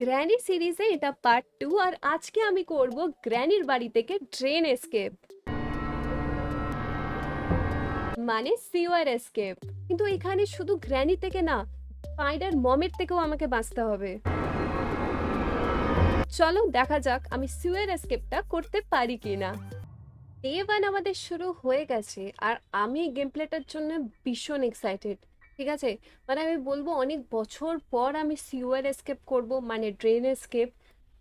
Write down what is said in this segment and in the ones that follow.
Granny সিরিজে এটা part two আর আজকে আমি করব গ্র্যানির বাড়ি থেকে ট্রেন এসকেপ মানে সিওয়ার এসকেপ কিন্তু এখানে শুধু গ্র্যানি থেকে না স্পাইডার মমের থেকেও আমাকে বাঁচতে হবে। চলো দেখা যাক আমি সিওয়ার এসকেপটা করতে পারি কিনা। ডে ওয়ান আমাদের শুরু হয়ে গেছে, আর আমি গেম প্লেটার জন্য ভীষণ এক্সাইটেড ঠিক আছে? মানে আমি বলব অনেক বছর পর আমি সিওয়ার এসকেপ করব মানে ড্রেন এসকেপ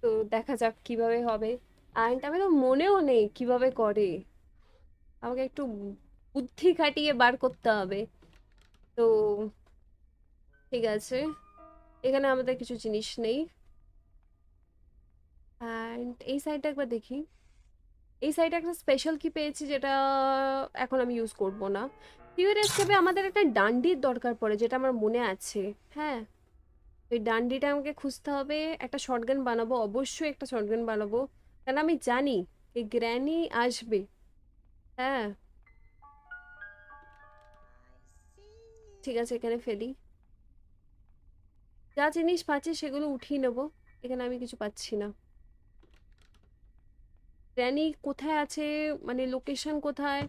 তো দেখা যাক কীভাবে হবে। অ্যান্ড আমি তো মনেও নেই কীভাবে করে। আমাকে একটু বুদ্ধি খাটিয়ে বার করতে হবে। তো ঠিক আছে। এখানে আমাদের কিছু জিনিস নেই। অ্যান্ড এই সাইডটা একবার দেখি। এই সাইডে একটা স্পেশাল কি পেয়েছি যেটা এখন আমি ইউজ করব না। পিওর এসকেপে আমাদের একটা ডান্ডির দরকার পড়ে, যেটা আমার মনে আছে। হ্যাঁ? ওই ডান্ডিটা আমাকে খুঁজতে হবে, একটা শর্টগান বানাবো, অবশ্যই একটা শর্টগান বানাবো। কারণ আমি জানি, এই গ্র্যানি আসবে। হ্যাঁ? ঠিক আছে, এখানে ফেলি। যা জিনিস পাচ্ছি সেগুলো উঠিয়ে নেব। এখানে আমি কিছু পাচ্ছি না। গ্র্যানি কোথায় আছে? মানে লোকেশন কোথায়?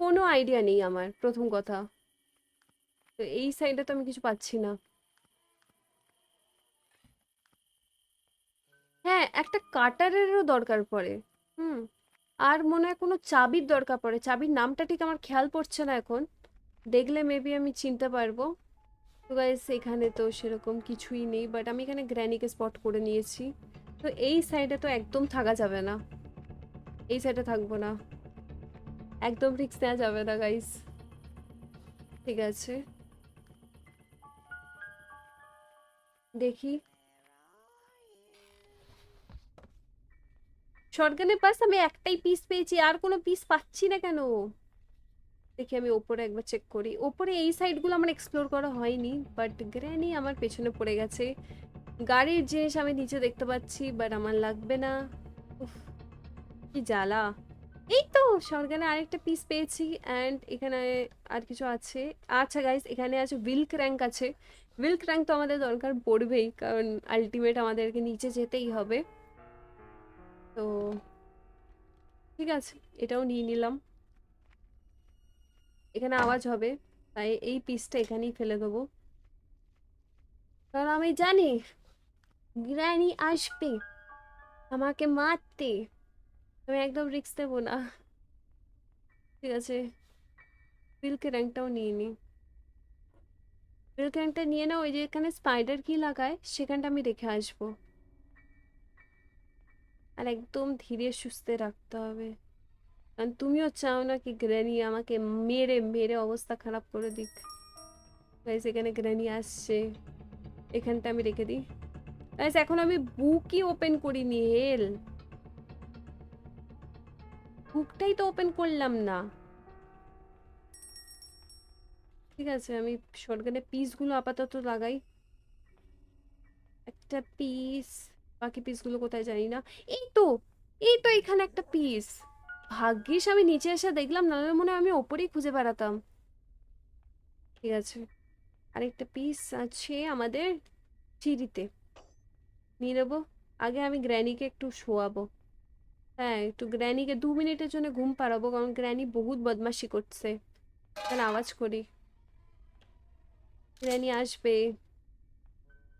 কোনো আইডিয়া নেই আমার, প্রথম কথা। তো এই সাইডে তো আমি কিছু পাচ্ছি না। হ্যাঁ একটা কাটারেরও দরকার পড়ে, হুম। আর মনে হয় কোনো চাবির দরকার পড়ে। চাবির নামটা ঠিক আমার খেয়াল পড়ছে না এখন। দেখলে মেবি আমি চিনতে পারব। তো গাইস এখানে তো সেরকম কিছুই নেই বাট আমি এখানে গ্র্যানিকে স্পট করে নিয়েছি। তো এই সাইডে তো একদম থাকা যাবে না। এই সাইডে থাকব না। একদম রিক্স নেওয়া যাবে না গাইস ঠিক আছে। দেখি। শর্টগানের পাস আমি একটাই পিস পেয়েছি আর কোনো পিস পাচ্ছি না কেন? দেখি আমি ওপরে একবার চেক করি। ওপরে এই সাইডগুলো আমার এক্সপ্লোর করা হয়নি বাট গ্র্যানি আমার পেছনে পড়ে গেছে। গাড়ির জিনিস আমি নিচে দেখতে পাচ্ছি বাট আমার লাগবে না। উফ, কি জ্বালা। এই তো শর্টগানে আরেকটা পিস পেয়েছি অ্যান্ড এখানে আর কিছু আছে। আচ্ছা গাইস এখানে আছে উইল ক্র্যাঙ্ক আছে। উইল ক্র্যাঙ্ক তো আমাদের দরকার পড়বেই, কারণ আলটিমেট আমাদেরকে নিচে যেতেই হবে। তো ঠিক আছে, এটাও নিয়ে নিলাম। এখানে আওয়াজ হবে, তাই এই পিসটা এখানেই ফেলে দেবো। কারণ আমি জানি গ্র্যানি আসবে, আমাকে মারতে। আমি একদম রিস্ক দেবো না। ঠিক আছে। বিলকে র্যাঙ্কটাও নিয়ে নিই বিলকে র্যাঙ্কটা নিয়ে না ওই যেখানে স্পাইডার কি লাগায়, সেখানটা আমি রেখে আসব। আর একদম ধীরে সুস্থে রাখতে হবে। কারণ তুমিও চাও না কি গ্র্যানি আমাকে মেরে মেরে অবস্থা খারাপ করে দিক। গাইস এখানে গ্র্যানি আসছে। এখানটা আমি রেখে দিই। গাইস এখন আমি বুকই ওপেন করিনি হেল বুকটাই তো ওপেন করলাম না। ঠিক আছে, আমি শর্টগানের পিসগুলো আপাতত লাগাই। একটা পিস বাকি পিসগুলো কোথায় জানি না। এই তো এই তো এখানে একটা পিস ভাগ্যিস আমি নিচে এসে দেখলাম নাহলে মনে হয় আমি ওপরেই খুঁজে বেড়াতাম। ঠিক আছে, আরেকটা পিস আছে আমাদের চিরিতে নিয়ে নেব, আগে আমি গ্র্যানিকে একটু শোয়াবো। হ্যাঁ একটু গ্র্যানিকে দু মিনিটের জন্য ঘুম পাড়াবো, কারণ গ্র্যানি বহুত বদমাশি করছে। তাহলে আওয়াজ করি। গ্র্যানি আসবে।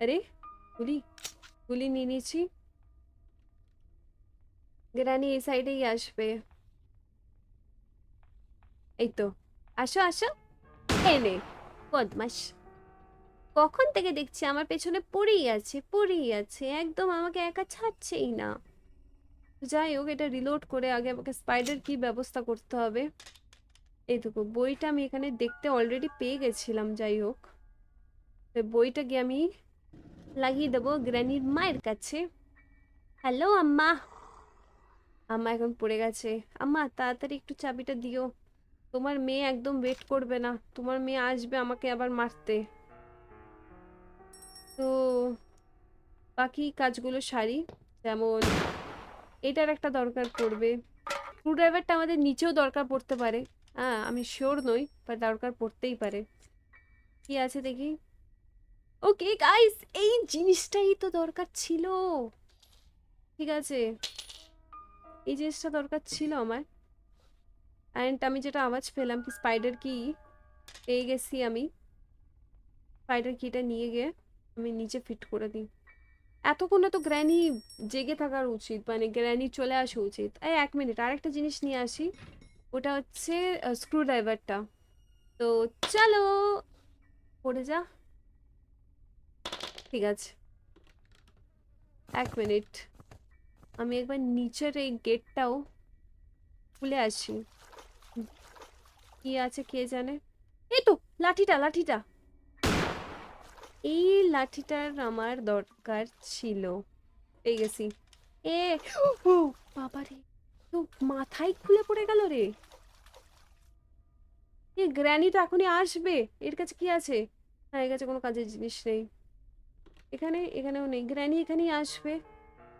আরে, গুলি গুলি নিয়ে নিয়েছি। গ্র্যানি এই সাইডেই আসবে। এই তো, আসো আসো। এনে বদমাস কখন থেকে দেখছি আমার পেছনে পড়েই আছে পড়েই আছে, একদম আমাকে একা ছাড়ছেই না। যাই হোক, এটা রিলোড করে আগে আমাকে স্পাইডার কি ব্যবস্থা করতে হবে? এইটুকু। বইটা আমি এখানে দেখতে অলরেডি পেয়ে গেছিলাম, যাই হোক। বইটা গিয়ে আমি লাগিয়ে দেবো গ্র্যানির মায়ের কাছে। হ্যালো আম্মা। আম্মা এখন পড়ে গেছে। আম্মা, তাড়াতাড়ি একটু চাবিটা দিও। তোমার মেয়ে একদম ওয়েট করবে না। তোমার মেয়ে আসবে আমাকে আবার মারতে। তো বাকি কাজগুলো সারি। যেমন এটার একটা দরকার পড়বে। স্ক্রু ড্রাইভারটা আমাদের নিচেও দরকার পড়তে পারে। হ্যাঁ আমি শিওর নই বাট দরকার পড়তেই পারে। কি আছে দেখি? ওকে গাইস এই জিনিসটাই তো দরকার ছিল। ঠিক আছে। এই জিনিসটা দরকার ছিল আমার। অ্যান্ড আমি যেটা আওয়াজ পেলাম কি স্পাইডার কি পেয়ে গেছি আমি। স্পাইডার কিটা নিয়ে গিয়ে আমি নিচে ফিট করে দিই। এতক্ষণে তো গ্র্যানি জেগে থাকার উচিত মানে গ্র্যানি চলে আসা উচিত। এই এক মিনিট, আরেকটা জিনিস নিয়ে আসি। ওটা হচ্ছে স্ক্রু ড্রাইভারটা তো চলো, পড়ে যা। ঠিক আছে। এক মিনিট। আমি একবার নিচের এই গেটটাও খুলে আসি। কি আছে কে জানে? এই তো, লাঠিটা লাঠিটা। এই লাঠিটার আমার দরকার ছিল। পেয়ে গেছি। এ বাবা রে তো মাথায় খুলে পড়ে গেল রে। এ, গ্র্যানি তো এখনই আসবে। এর কাছে কি আছে? হ্যাঁ এর কাছে কোনো কাজের জিনিস নেই। এখানে, এখানেও নেই। গ্র্যানি এখানেই আসবে।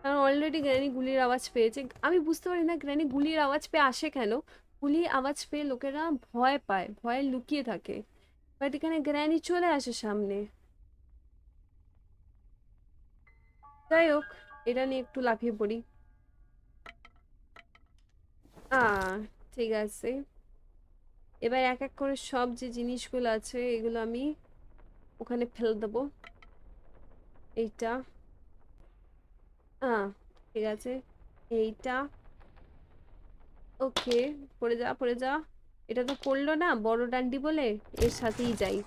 কারণ অলরেডি গ্র্যানি গুলির আওয়াজ পেয়েছে। আমি বুঝতে পারি না, গ্র্যানি গুলির আওয়াজ পেয়ে আসে কেন? গুলির আওয়াজ পেয়ে লোকেরা ভয় পায়, ভয়ে লুকিয়ে থাকে। বাট এখানে গ্র্যানি চলে আসে সামনে। যাই হোক, এটা নিয়ে একটু লাফিয়ে পড়ি। আ, ঠিক আছে। এবার এক এক করে সব যে জিনিসগুলো আছে, এগুলো আমি ওখানে ফেলে দেবো। এইটা। আহ ঠিক আছে। এইটা। ওকে, পড়ে যা পড়ে যা। এটা তো পড়ল না, বড় ডান্ডি বলে, এর সাথেই যাই।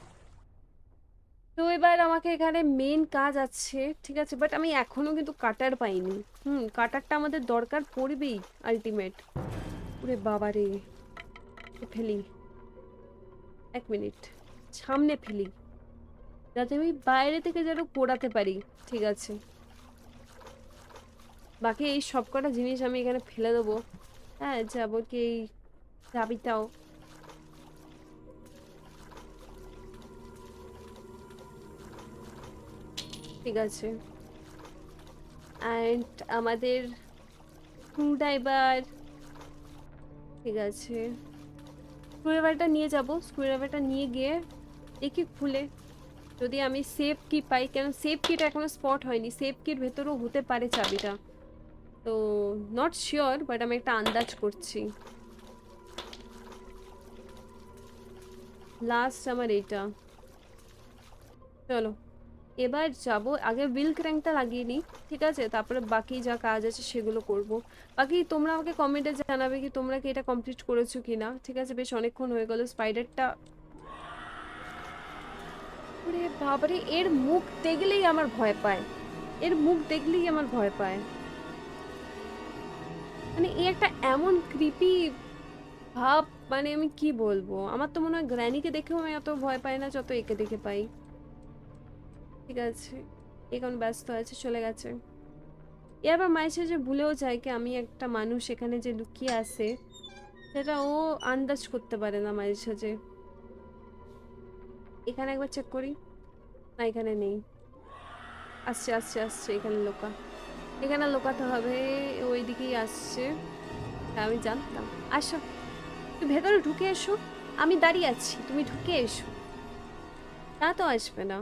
তো এবার আমাকে এখানে মেন কাজ আছে, ঠিক আছে? বাট আমি এখনও কিন্তু কাটার পাইনি। হুম কাটারটা আমাদের দরকার পড়বেই আলটিমেট ওরে বাবা রে। ফেলি। এক মিনিট সামনে ফেলি। যাতে আমি বাইরে থেকে যেন পোড়াতে পারি, ঠিক আছে? বাকি এই সব কটা জিনিস আমি এখানে ফেলে দেবো। হ্যাঁ যাব কি এই চাবিটাও। ঠিক আছে। অ্যান্ড আমাদের স্ক্রু ড্রাইভার ঠিক আছে। স্ক্রু ড্রাইভারটা নিয়ে যাব। স্ক্রু ড্রাইভারটা নিয়ে গিয়ে দেখি খুলে। যদি আমি সেফ কি পাই, কেন সেফ কিট এখনও স্পট হয়নি। সেফ কিট ভেতরেও হতে পারে চাবিটা। তো নট শিওর বাট আমি একটা আন্দাজ করছি। লাস্ট আমার এইটা। চলো। এবার যাব। আগে বিল ক্র্যাঙ্কটা লাগিয়ে নিই, ঠিক আছে? তারপরে বাকি যা কাজ আছে সেগুলো করব। বাকি তোমরা আমাকে কমেন্টে জানাবে কি তোমরা কি এটা কমপ্লিট করেছ কি না ঠিক আছে? বেশ অনেকক্ষণ হয়ে গেল স্পাইডারটা বাবারে, এর মুখ দেখলেই আমার ভয় পায়। এর মুখ দেখলেই আমার ভয় পায়। মানে এ একটা এমন কৃপি ভাব মানে আমি কি বলব? আমার তো মনে হয় গ্র্যানিকে দেখেও আমি এত ভয় পাই না, যত একে দেখে পাই। ঠিক আছে। এখন ব্যস্ত আছে, চলে গেছে। এ আবার মায়ের সাথে ভুলেও যায় কি আমি একটা মানুষ এখানে যে লুকিয়ে আছে, সেটা ও আন্দাজ করতে পারে না মায়ের সাথে। এখানে একবার চেক করি। না, এখানে নেই। আসছে আসছে আসছে, এখানে লোকা। এখানে লোকাতে হবে ওই দিকেই আসছে। আমি জানতাম। আসো, তুমি ভেতরে ঢুকে এসো। আমি দাঁড়িয়ে আছি, তুমি ঢুকে এসো। তা তো আসবে না।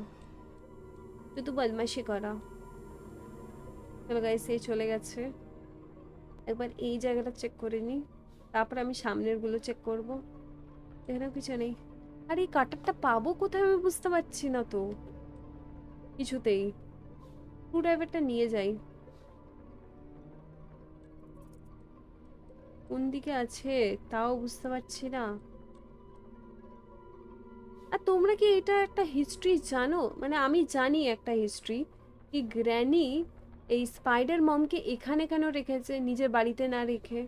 শুধু বদমাইশি করা। চলো গাইস এই চলে গেছে। একবার এই জায়গাটা চেক করে নিই তারপর আমি সামনেরগুলো চেক করব। এখানেও কিছু নেই। আর, এই কাটারটা পাবো কোথায় আমি বুঝতে পারছি না তো। কিছুতেই। ড্রাইভারটা নিয়ে যাই। কোন দিকে আছে? তাও বুঝতে পারছি না। তোমরা কি এটা একটা হিস্ট্রি জানো? মানে আমি জানি একটা হিস্ট্রি কি গ্র্যানি এই স্পাইডার মমকে এখানে কেন রেখেছে, নিজের বাড়িতে না রেখে?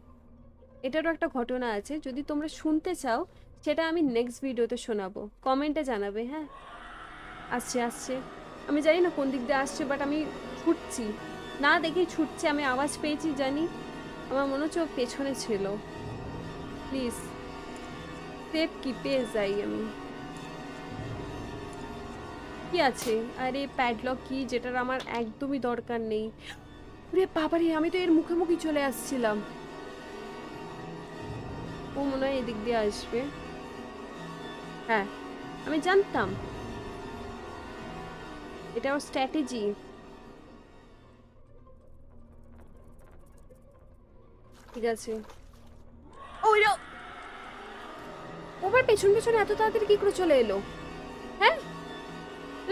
এটারও একটা ঘটনা আছে, যদি তোমরা শুনতে চাও, সেটা আমি নেক্সট ভিডিওতে শোনাবো। কমেন্টে জানাবে হ্যাঁ? আসছে আসছে। আমি জানি না কোন দিক দিয়ে আসছে বাট আমি ছুটছি। না দেখেই ছুটছে, আমি আওয়াজ পেয়েছি, জানি। আমার মনে হচ্ছে পেছনে ছিল। প্লিজ সেফ কি পেয়ে যাই আমি। কি আছে। আরে প্যাডলক কি যেটার আমার একদমই দরকার নেই। রে বাবারে, আমি তো এর মুখে মুখে চলে আসছিলাম। ও মনে হয় এদিক দিয়ে আসবে। হ্যাঁ আমি জানতাম। এটা ওর স্ট্র্যাটেজি ঠিক আছে। ওই ওবার পেছন পেছন এত তাড়াতাড়ি কি করে চলে এলো?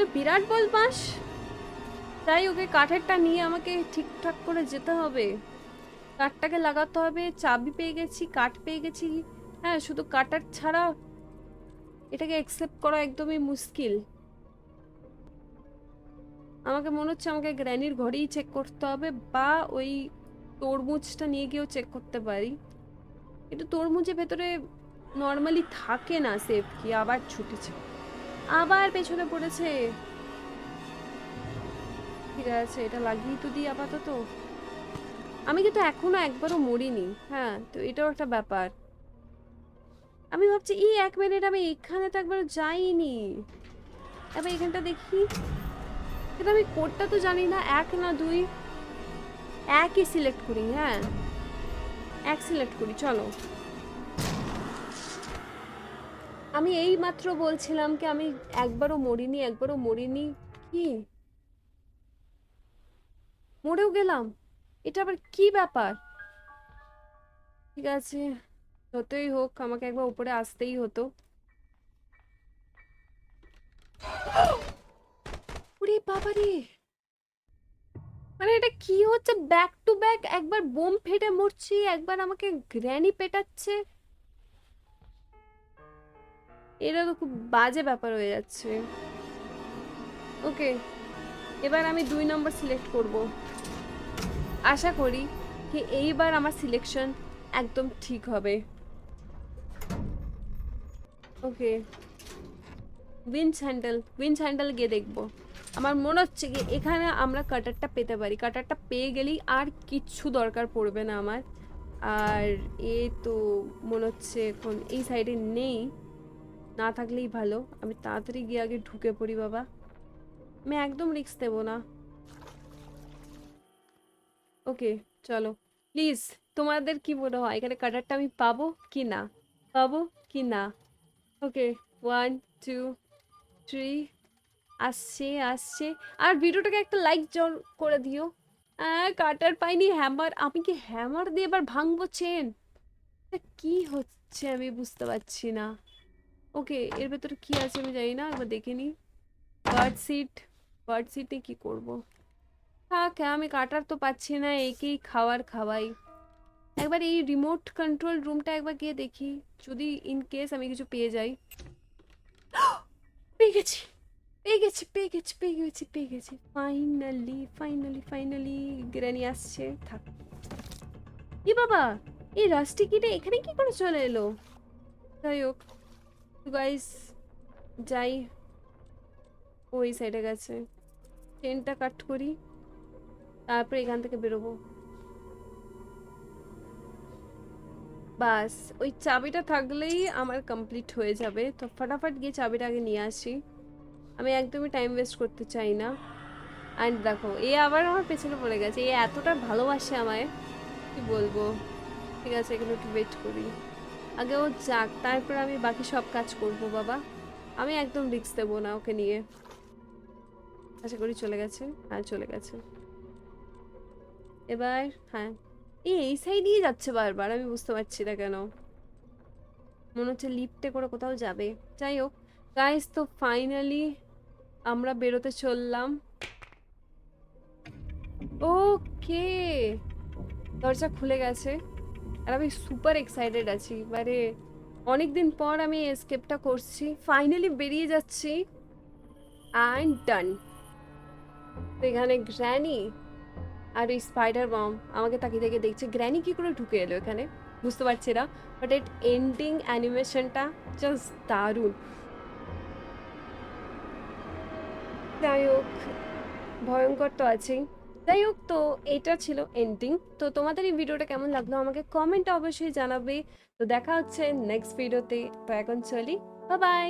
এ বিরাট বদমাস তাই ওকে কাঠেরটা নিয়ে আমাকে ঠিকঠাক করে যেতে হবে। কাঠটাকে লাগাতে হবে, চাবি পেয়ে গেছি, কাঠ পেয়ে গেছি। হ্যাঁ শুধু কাটার ছাড়া এটাকে অ্যাকসেপ্ট করা একদমই মুশকিল। আমাকে মনে হচ্ছে আমাকে গ্র্যানির ঘরেই চেক করতে হবে বা ওই তরমুজটা নিয়ে গিয়েও চেক করতে পারি। কিন্তু তরমুজের ভেতরে নর্মালি থাকে না সেফ কি আবার ছুটেছে। আবার পেছনে পড়েছে। ঠিক আছে, এটা লাগিয়ে তো দিই আপাতত। আমি কিন্তু এখনও একবারও মরিনি। হ্যাঁ তো এটাও একটা ব্যাপার। আমি ভাবছি এই এক মিনিট, আমি এখানে তো একবারও যাইনি। এবার এখানটা দেখি। কিন্তু আমি কোডটা তো জানি না, এক না দুই। একই সিলেক্ট করি হ্যাঁ। এক সিলেক্ট করি, চলো। আমি এই মাত্র বলছিলাম কি আমি একবারও মরিনি একবারও মরিনি। কি? মরেও গেলাম? এটা আবার কি ব্যাপার? ঠিক আছে, যতই হোক আমাকে একবার উপরে আসতেই হতো। ওরে বাবারে! মানে এটা কি হচ্ছে? ব্যাক টু ব্যাক একবার বোম ফেটে মরছি, একবার আমাকে গ্র্যানি পেটাচ্ছে। এটা তো খুব বাজে ব্যাপার হয়ে যাচ্ছে। ওকে, এবার আমি দুই নম্বর সিলেক্ট করব। আশা করি যে এইবার আমার সিলেকশন একদম ঠিক হবে। Okay wins handle wins handle গিয়ে দেখব। আমার মনে হচ্ছে কি এখানে আমরা কাটারটা পেতে পারি। কাটারটা পেয়ে গেলেই আর কিচ্ছু দরকার পড়বে না আমার। আর এ তো মনে হচ্ছে এখন এই সাইডে নেই। না থাকলেই ভালো। আমি তাড়াতাড়ি গিয়ে আগে ঢুকে পড়ি, বাবা। আমি একদম রিস্ক দেবো না। ওকে, চলো। প্লিজ, তোমাদের কি মনে হয়, এখানে কাটারটা আমি পাবো কি না? পাবো কি না? ওকে ওয়ান টু থ্রি আসছে আসছে। আর ভিডিওটাকে একটা লাইক জল করে দিও। হ্যাঁ কাটার পাইনি হ্যামার আমি কি হ্যামার দিয়ে এবার ভাঙবো চেন কি হচ্ছে আমি বুঝতে পারছি না। ওকে, এর ভেতরে কি আছে আমি জানি না, একবার দেখে নিই। বার্ড সিট বার্ড সিটে কি করব? থাক, আমি কাটার তো পাচ্ছি না, একেই খাওয়ার খাওয়াই। একবার এই রিমোট কন্ট্রোল রুমটা একবার গিয়ে দেখি, যদি ইন কেস আমি কিছু পেয়ে যাই। পেয়ে গেছি পেয়ে গেছি পেয়ে গেছি পেয়ে গেছি পেয়ে গেছি। ফাইনালি ফাইনালি ফাইনালি গ্রানি আসছে, থাক। কি বাবা, এই রাস্টি কিটা এখানে কি করে চলে এলো? যাই হোক। গাইস যাই, ওই সাইডে গেছে। ট্রেনটা কাট করি, তারপরে এখান থেকে বেরোবো। বাস, ওই চাবিটা থাকলেই আমার কমপ্লিট হয়ে যাবে। তো ফটাফট গিয়ে চাবিটা আগে নিয়ে আসি। আমি একদমই টাইম ওয়েস্ট করতে চাই না। অ্যান্ড দেখো, এ আবার আমার পেছনে পড়ে গেছে। এ এতটা ভালোবাসে আমায়, কি বলব? ঠিক আছে, এখানে একটু ওয়েট করি। আগে ও যাক, তারপর আমি বাকি সব কাজ করব, বাবা। আমি একদম রিস্ক দেবো না ওকে নিয়ে। আশা করি চলে গেছে? হ্যাঁ চলে গেছে। এবার হ্যাঁ। এই এই সাইডেই যাচ্ছে বারবার, আমি বুঝতে পারছি না কেন। মনে হচ্ছে লিফটে করে কোথাও যাবে। যাই হোক গাইস তো ফাইনালি আমরা বেরোতে চললাম। ওকে দরজা খুলে গেছে। আর আমি সুপার এক্সাইটেড আছি। এবারে অনেকদিন পর আমি এসকেপটা করছি। ফাইনালি বেরিয়ে যাচ্ছি। অ্যান্ড ডান এখানে গ্র্যানি আর ওই স্পাইডার বম আমাকে তাকিয়ে তাকিয়ে দেখছে। গ্র্যানি কী করে ঢুকে এলো এখানে? বুঝতে পারছি না। বাট এট এন্ডিং অ্যানিমেশনটা জাস্ট দারুণ। যাই হোক, ভয়ঙ্কর তো আছেই। যাই হোক তো এটা ছিল এন্ডিং তো তোমাদের এই ভিডিওটা কেমন লাগল আমাকে কমেন্টে অবশ্যই জানাবে। তো দেখা হচ্ছে নেক্সট ভিডিওতে তো। এখন চলি। বাই